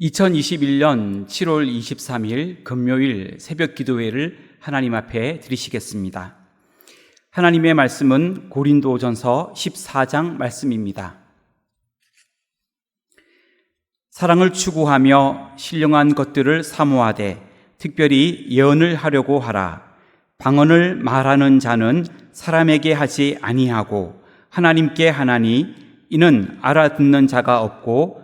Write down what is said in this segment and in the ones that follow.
2021년 7월 23일 금요일 새벽 기도회를 하나님 앞에 드리시겠습니다. 하나님의 말씀은 고린도전서 14장 말씀입니다. 사랑을 추구하며 신령한 것들을 사모하되 특별히 예언을 하려고 하라. 방언을 말하는 자는 사람에게 하지 아니하고 하나님께 하나니 이는 알아듣는 자가 없고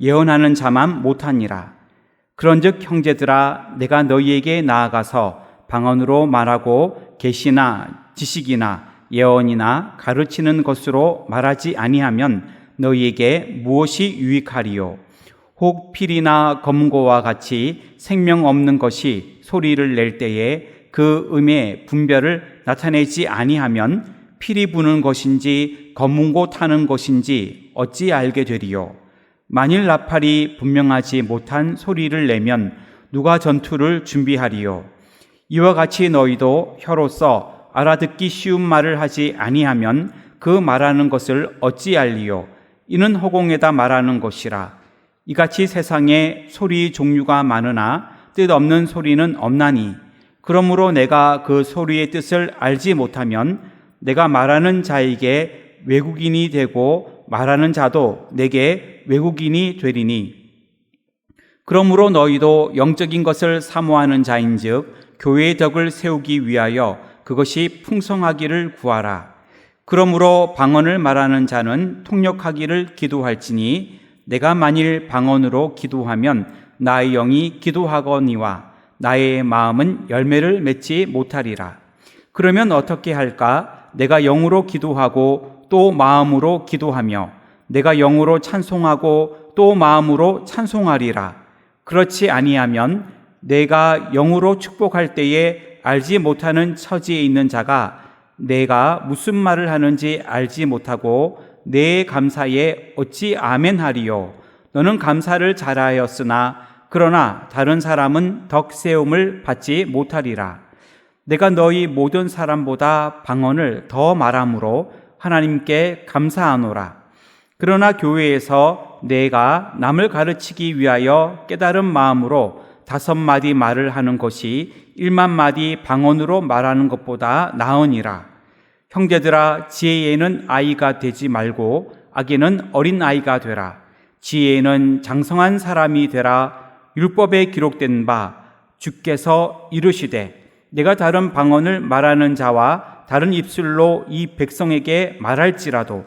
예언하는 자만 못하니라. 그런즉 형제들아 내가 너희에게 나아가서 방언으로 말하고 계시나 지식이나 예언이나 가르치는 것으로 말하지 아니하면 너희에게 무엇이 유익하리요 혹 필이나 검고와 같이 생명 없는 것이 소리를 낼 때에 그 음의 분별을 나타내지 아니하면 필이 부는 것인지 검은고 타는 것인지 어찌 알게 되리요 만일 나팔이 분명하지 못한 소리를 내면 누가 전투를 준비하리요? 이와 같이 너희도 혀로서 알아듣기 쉬운 말을 하지 아니하면 그 말하는 것을 어찌 알리요? 이는 허공에다 말하는 것이라. 이같이 세상에 소리 종류가 많으나 뜻없는 소리는 없나니 그러므로 내가 그 소리의 뜻을 알지 못하면 내가 말하는 자에게 외국인이 되고 말하는 자도 내게 외국인이 되리니. 그러므로 너희도 영적인 것을 사모하는 자인즉 교회의 덕을 세우기 위하여 그것이 풍성하기를 구하라. 그러므로 방언을 말하는 자는 통역하기를 기도할지니 내가 만일 방언으로 기도하면 나의 영이 기도하거니와 나의 마음은 열매를 맺지 못하리라. 그러면 어떻게 할까? 내가 영으로 기도하고 또 마음으로 기도하며 내가 영으로 찬송하고 또 마음으로 찬송하리라. 그렇지 아니하면 내가 영으로 축복할 때에 알지 못하는 처지에 있는 자가 내가 무슨 말을 하는지 알지 못하고 내 감사에 어찌 아멘하리요. 너는 감사를 잘하였으나 그러나 다른 사람은 덕 세움을 받지 못하리라. 내가 너희 모든 사람보다 방언을 더 말함으로 하나님께 감사하노라. 그러나 교회에서 내가 남을 가르치기 위하여 깨달은 마음으로 다섯 마디 말을 하는 것이 일만 마디 방언으로 말하는 것보다 나으니라. 형제들아, 지혜에는 아이가 되지 말고 악에는 어린 아이가 되라. 지혜에는 장성한 사람이 되라. 율법에 기록된 바 주께서 이르시되 내가 다른 방언을 말하는 자와 다른 입술로 이 백성에게 말할지라도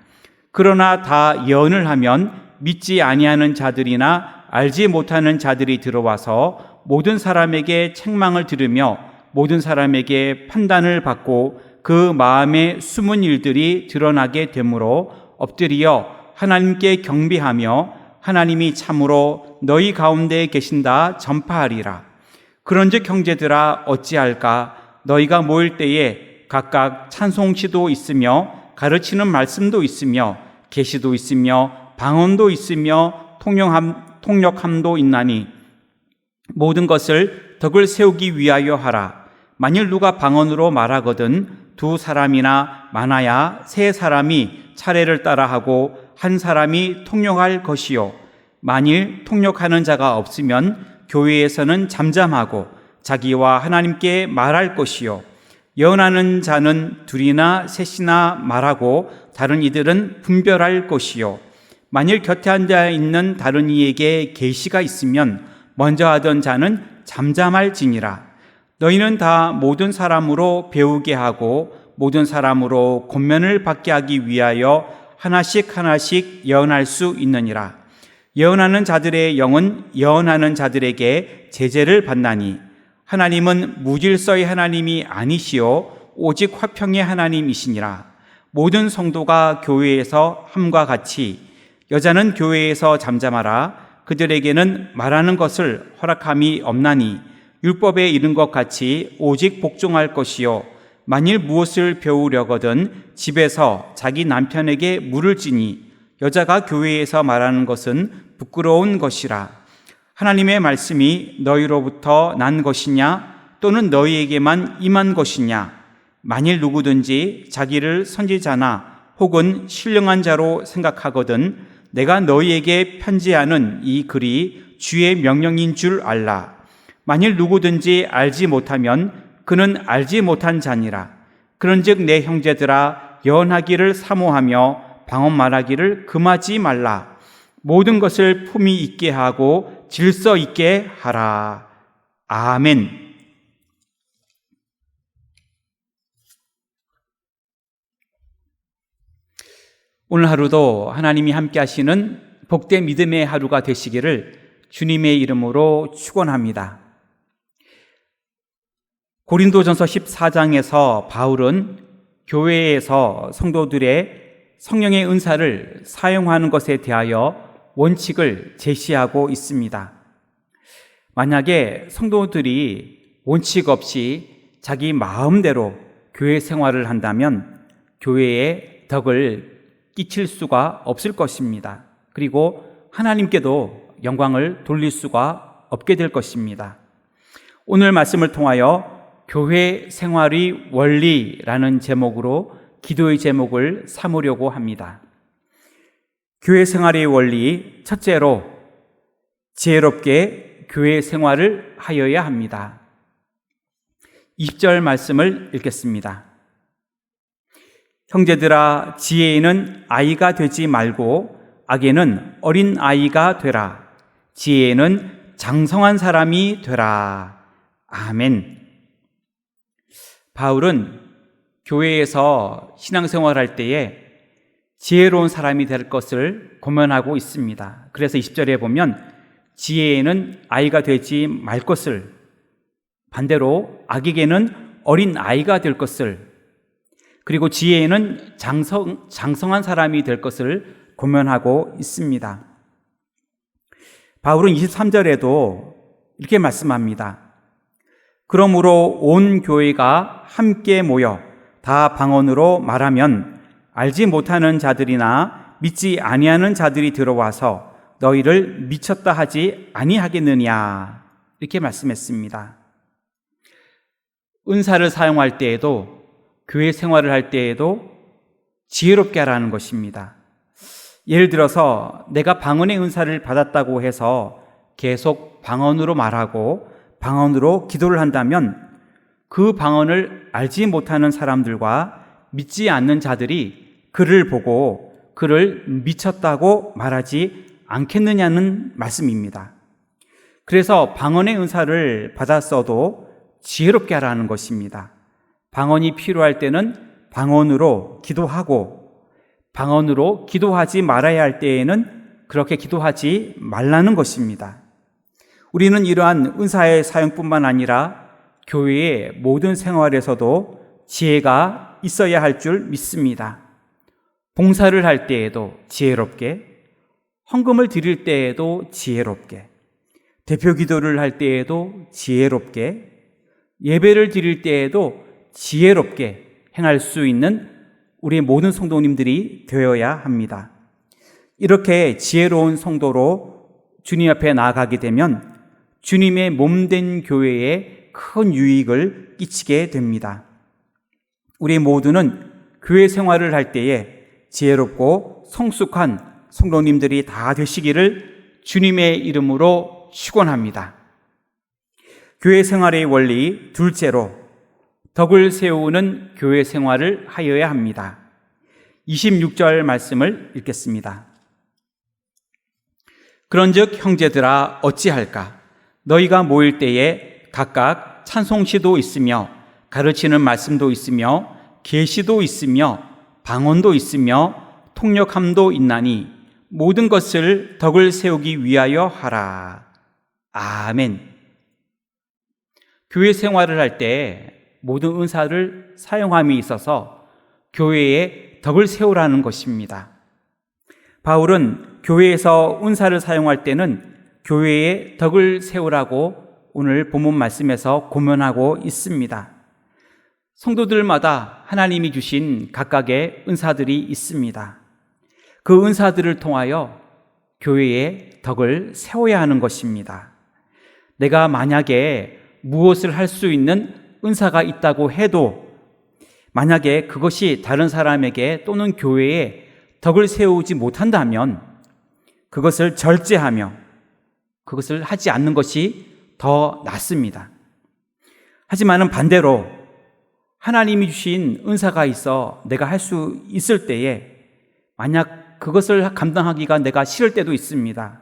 그러나 다 예언을 하면 믿지 아니하는 자들이나 알지 못하는 자들이 들어와서 모든 사람에게 책망을 들으며 모든 사람에게 판단을 받고 그 마음의 숨은 일들이 드러나게 되므로 엎드리어 하나님께 경비하며 하나님이 참으로 너희 가운데 계신다 전파하리라. 그런즉 형제들아 어찌할까 너희가 모일 때에 각각 찬송시도 있으며 가르치는 말씀도 있으며 계시도 있으며 방언도 있으며 통역함, 통역함도 있나니 모든 것을 덕을 세우기 위하여 하라. 만일 누가 방언으로 말하거든 두 사람이나 많아야 세 사람이 차례를 따라하고 한 사람이 통역할 것이요. 만일 통역하는 자가 없으면 교회에서는 잠잠하고 자기와 하나님께 말할 것이요. 예언하는 자는 둘이나 셋이나 말하고 다른 이들은 분별할 것이요 만일 곁에 앉아 있는 다른 이에게 계시가 있으면 먼저 하던 자는 잠잠할지니라 너희는 다 모든 사람으로 배우게 하고 모든 사람으로 권면을 받게 하기 위하여 하나씩 하나씩 예언할 수 있느니라. 예언하는 자들의 영은 예언하는 자들에게 제재를 받나니 하나님은 무질서의 하나님이 아니시오 오직 화평의 하나님이시니라. 모든 성도가 교회에서 함과 같이 여자는 교회에서 잠잠하라. 그들에게는 말하는 것을 허락함이 없나니 율법에 이른 것 같이 오직 복종할 것이요. 만일 무엇을 배우려거든 집에서 자기 남편에게 물을 지니 여자가 교회에서 말하는 것은 부끄러운 것이라. 하나님의 말씀이 너희로부터 난 것이냐 또는 너희에게만 임한 것이냐 만일 누구든지 자기를 선지자나 혹은 신령한 자로 생각하거든 내가 너희에게 편지하는 이 글이 주의 명령인 줄 알라. 만일 누구든지 알지 못하면 그는 알지 못한 자니라. 그런즉 내 형제들아 연하기를 사모하며 방언 말하기를 금하지 말라. 모든 것을 품위 있게 하고 질서 있게 하라. 아멘. 오늘 하루도 하나님이 함께 하시는 복된 믿음의 하루가 되시기를 주님의 이름으로 축원합니다. 고린도전서 14장에서 바울은 교회에서 성도들의 성령의 은사를 사용하는 것에 대하여 원칙을 제시하고 있습니다. 만약에 성도들이 원칙 없이 자기 마음대로 교회 생활을 한다면 교회에 덕을 끼칠 수가 없을 것입니다. 그리고 하나님께도 영광을 돌릴 수가 없게 될 것입니다. 오늘 말씀을 통하여 교회 생활의 원리라는 제목으로 기도의 제목을 삼으려고 합니다. 교회 생활의 원리, 첫째로 지혜롭게 교회 생활을 하여야 합니다. 20절 말씀을 읽겠습니다. 형제들아, 지혜에는 아이가 되지 말고 악에는 어린 아이가 되라. 지혜에는 장성한 사람이 되라. 아멘. 바울은 교회에서 신앙생활할 때에 지혜로운 사람이 될 것을 고면하고 있습니다. 그래서 20절에 보면 지혜에는 아이가 되지 말 것을 반대로 악에게는 어린 아이가 될 것을 그리고 지혜에는 장성, 장성한 사람이 될 것을 고면하고 있습니다. 바울은 23절에도 이렇게 말씀합니다. 그러므로 온 교회가 함께 모여 다 방언으로 말하면 알지 못하는 자들이나 믿지 아니하는 자들이 들어와서 너희를 미쳤다 하지 아니하겠느냐 이렇게 말씀했습니다. 은사를 사용할 때에도 교회 생활을 할 때에도 지혜롭게 하라는 것입니다. 예를 들어서 내가 방언의 은사를 받았다고 해서 계속 방언으로 말하고 방언으로 기도를 한다면 그 방언을 알지 못하는 사람들과 믿지 않는 자들이 그를 보고 그를 미쳤다고 말하지 않겠느냐는 말씀입니다. 그래서 방언의 은사를 받았어도 지혜롭게 하라는 것입니다. 방언이 필요할 때는 방언으로 기도하고 방언으로 기도하지 말아야 할 때에는 그렇게 기도하지 말라는 것입니다. 우리는 이러한 은사의 사용뿐만 아니라 교회의 모든 생활에서도 지혜가 있어야 할 줄 믿습니다. 봉사를 할 때에도 지혜롭게, 헌금을 드릴 때에도 지혜롭게, 대표 기도를 할 때에도 지혜롭게, 예배를 드릴 때에도 지혜롭게 행할 수 있는 우리 모든 성도님들이 되어야 합니다. 이렇게 지혜로운 성도로 주님 앞에 나아가게 되면 주님의 몸된 교회에 큰 유익을 끼치게 됩니다. 우리 모두는 교회 생활을 할 때에 지혜롭고 성숙한 성도님들이 다 되시기를 주님의 이름으로 축원합니다. 교회 생활의 원리 둘째로 덕을 세우는 교회 생활을 하여야 합니다. 26절 말씀을 읽겠습니다. 그런즉 형제들아 어찌할까 너희가 모일 때에 각각 찬송시도 있으며 가르치는 말씀도 있으며 계시도 있으며 방언도 있으며 통역함도 있나니 모든 것을 덕을 세우기 위하여 하라. 아멘. 교회 생활을 할 때 모든 은사를 사용함이 있어서 교회에 덕을 세우라는 것입니다. 바울은 교회에서 은사를 사용할 때는 교회에 덕을 세우라고 오늘 본문 말씀에서 고면하고 있습니다. 성도들마다 하나님이 주신 각각의 은사들이 있습니다. 그 은사들을 통하여 교회에 덕을 세워야 하는 것입니다. 내가 만약에 무엇을 할 수 있는 은사가 있다고 해도 만약에 그것이 다른 사람에게 또는 교회에 덕을 세우지 못한다면 그것을 절제하며 그것을 하지 않는 것이 더 낫습니다. 하지만은 반대로 하나님이 주신 은사가 있어 내가 할 수 있을 때에 만약 그것을 감당하기가 내가 싫을 때도 있습니다.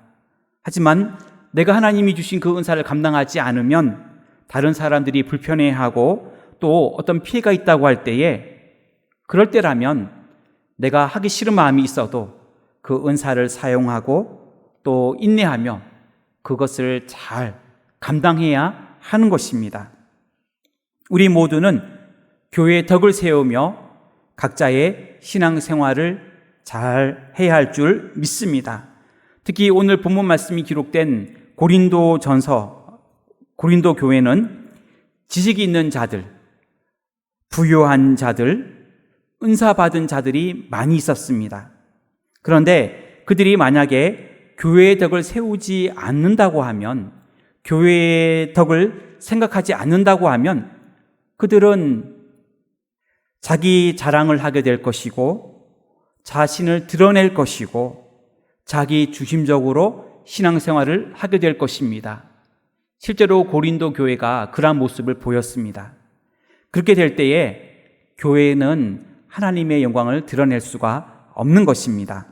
하지만 내가 하나님이 주신 그 은사를 감당하지 않으면 다른 사람들이 불편해하고 또 어떤 피해가 있다고 할 때에 그럴 때라면 내가 하기 싫은 마음이 있어도 그 은사를 사용하고 또 인내하며 그것을 잘 감당해야 하는 것입니다. 우리 모두는 교회의 덕을 세우며 각자의 신앙생활을 잘 해야 할 줄 믿습니다. 특히 오늘 본문 말씀이 기록된 고린도 전서, 고린도 교회는 지식이 있는 자들, 부유한 자들, 은사 받은 자들이 많이 있었습니다. 그런데 그들이 만약에 교회의 덕을 세우지 않는다고 하면, 교회의 덕을 생각하지 않는다고 하면, 그들은 자기 자랑을 하게 될 것이고, 자신을 드러낼 것이고, 자기 주심적으로 신앙생활을 하게 될 것입니다. 실제로 고린도 교회가 그러한 모습을 보였습니다. 그렇게 될 때에 교회는 하나님의 영광을 드러낼 수가 없는 것입니다.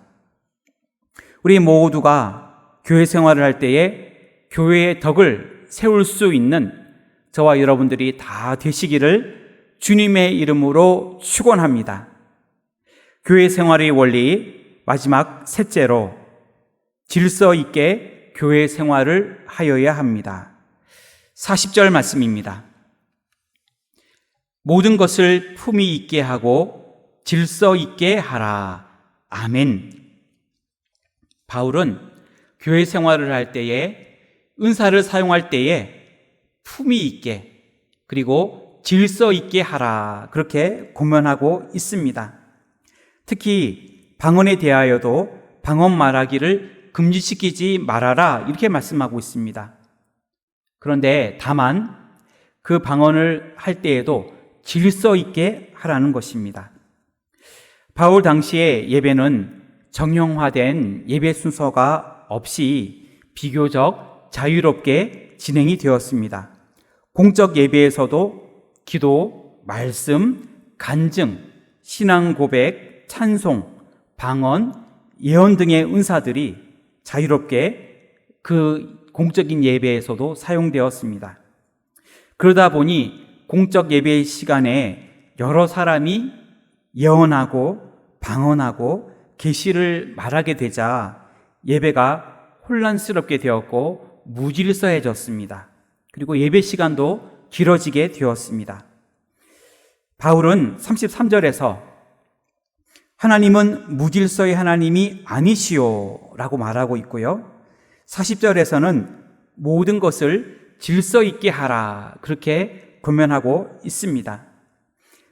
우리 모두가 교회 생활을 할 때에 교회의 덕을 세울 수 있는 저와 여러분들이 다 되시기를 주님의 이름으로 축원합니다. 교회 생활의 원리 마지막 셋째로 질서 있게 교회 생활을 하여야 합니다. 40절 말씀입니다. 모든 것을 품위 있게 하고 질서 있게 하라. 아멘. 바울은 교회 생활을 할 때에 은사를 사용할 때에 품위 있게 그리고 질서 있게 하라. 그렇게 고면하고 있습니다. 특히 방언에 대하여도 방언 말하기를 금지시키지 말아라. 이렇게 말씀하고 있습니다. 그런데 다만 그 방언을 할 때에도 질서 있게 하라는 것입니다. 바울 당시의 예배는 정형화된 예배 순서가 없이 비교적 자유롭게 진행이 되었습니다. 공적 예배에서도 기도, 말씀, 간증, 신앙 고백, 찬송, 방언, 예언 등의 은사들이 자유롭게 그 공적인 예배에서도 사용되었습니다. 그러다 보니 공적 예배 시간에 여러 사람이 예언하고 방언하고 계시를 말하게 되자 예배가 혼란스럽게 되었고 무질서해졌습니다. 그리고 예배 시간도 길어지게 되었습니다. 바울은 33절에서 하나님은 무질서의 하나님이 아니시오 라고 말하고 있고요. 40절에서는 모든 것을 질서 있게 하라 그렇게 권면하고 있습니다.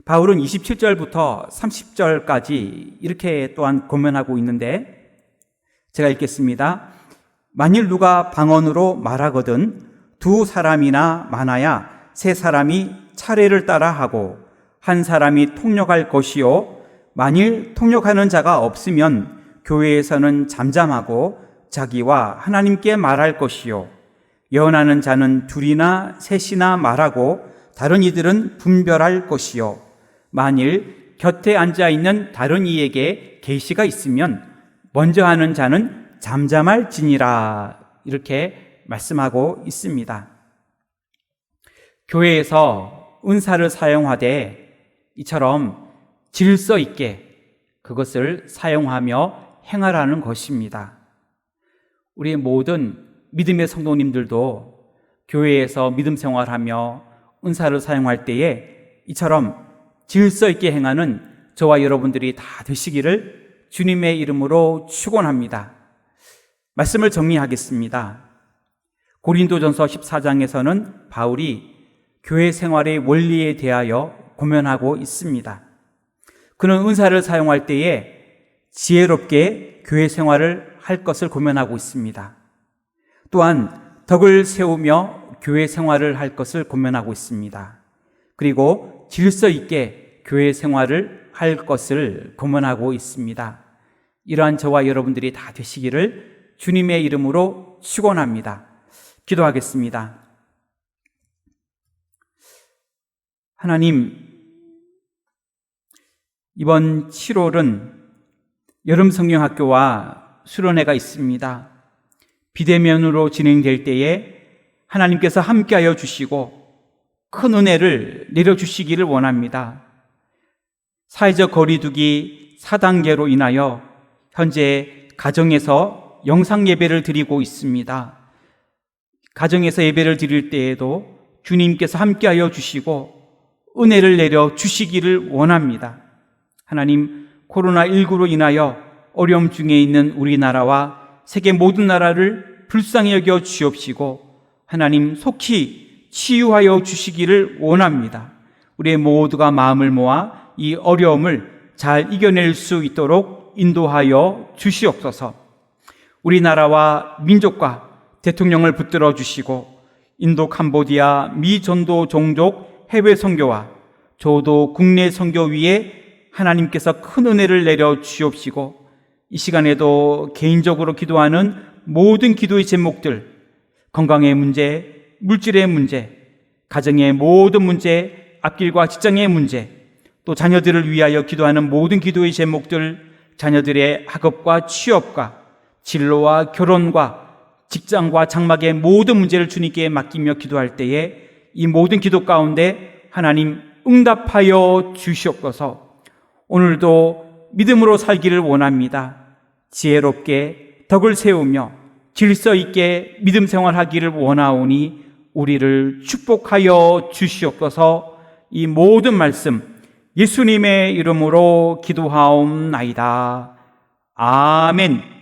바울은 27절부터 30절까지 이렇게 또한 권면하고 있는데 제가 읽겠습니다. 만일 누가 방언으로 말하거든 두 사람이나 많아야 세 사람이 차례를 따라 하고 한 사람이 통역할 것이요 만일 통역하는 자가 없으면 교회에서는 잠잠하고 자기와 하나님께 말할 것이요. 예언하는 자는 둘이나 셋이나 말하고 다른 이들은 분별할 것이요. 만일 곁에 앉아 있는 다른 이에게 계시가 있으면 먼저 하는 자는 잠잠할지니라 이렇게 말씀하고 있습니다. 교회에서 은사를 사용하되 이처럼 질서 있게 그것을 사용하며 행하라는 것입니다. 우리 모든 믿음의 성도님들도 교회에서 믿음 생활하며 은사를 사용할 때에 이처럼 질서 있게 행하는 저와 여러분들이 다 되시기를 주님의 이름으로 축원합니다. 말씀을 정리하겠습니다. 고린도전서 14장에서는 바울이 교회 생활의 원리에 대하여 고면하고 있습니다. 그는 은사를 사용할 때에 지혜롭게 교회 생활을 할 것을 고면하고 있습니다. 또한 덕을 세우며 교회 생활을 할 것을 고면하고 있습니다. 그리고 질서 있게 교회 생활을 할 것을 고면하고 있습니다. 이러한 저와 여러분들이 다 되시기를 주님의 이름으로 축원합니다. 기도하겠습니다. 하나님, 이번 7월은 여름 성경학교와 수련회가 있습니다. 비대면으로 진행될 때에 하나님께서 함께하여 주시고 큰 은혜를 내려주시기를 원합니다. 사회적 거리두기 4단계로 인하여 현재 가정에서 영상 예배를 드리고 있습니다. 가정에서 예배를 드릴 때에도 주님께서 함께하여 주시고 은혜를 내려 주시기를 원합니다. 하나님, 코로나19로 인하여 어려움 중에 있는 우리나라와 세계 모든 나라를 불쌍히 여겨 주옵시고 하나님 속히 치유하여 주시기를 원합니다. 우리 모두가 마음을 모아 이 어려움을 잘 이겨낼 수 있도록 인도하여 주시옵소서. 우리나라와 민족과 대통령을 붙들어 주시고 인도 캄보디아 미 전도 종족 해외 선교와 저도 국내 선교 위에 하나님께서 큰 은혜를 내려 주옵시고 이 시간에도 개인적으로 기도하는 모든 기도의 제목들 건강의 문제, 물질의 문제, 가정의 모든 문제, 앞길과 직장의 문제, 또 자녀들을 위하여 기도하는 모든 기도의 제목들, 자녀들의 학업과 취업과 진로와 결혼과 직장과 장막의 모든 문제를 주님께 맡기며 기도할 때에 이 모든 기도 가운데 하나님 응답하여 주시옵소서 오늘도 믿음으로 살기를 원합니다. 지혜롭게 덕을 세우며 질서 있게 믿음 생활하기를 원하오니 우리를 축복하여 주시옵소서 이 모든 말씀 예수님의 이름으로 기도하옵나이다. 아멘.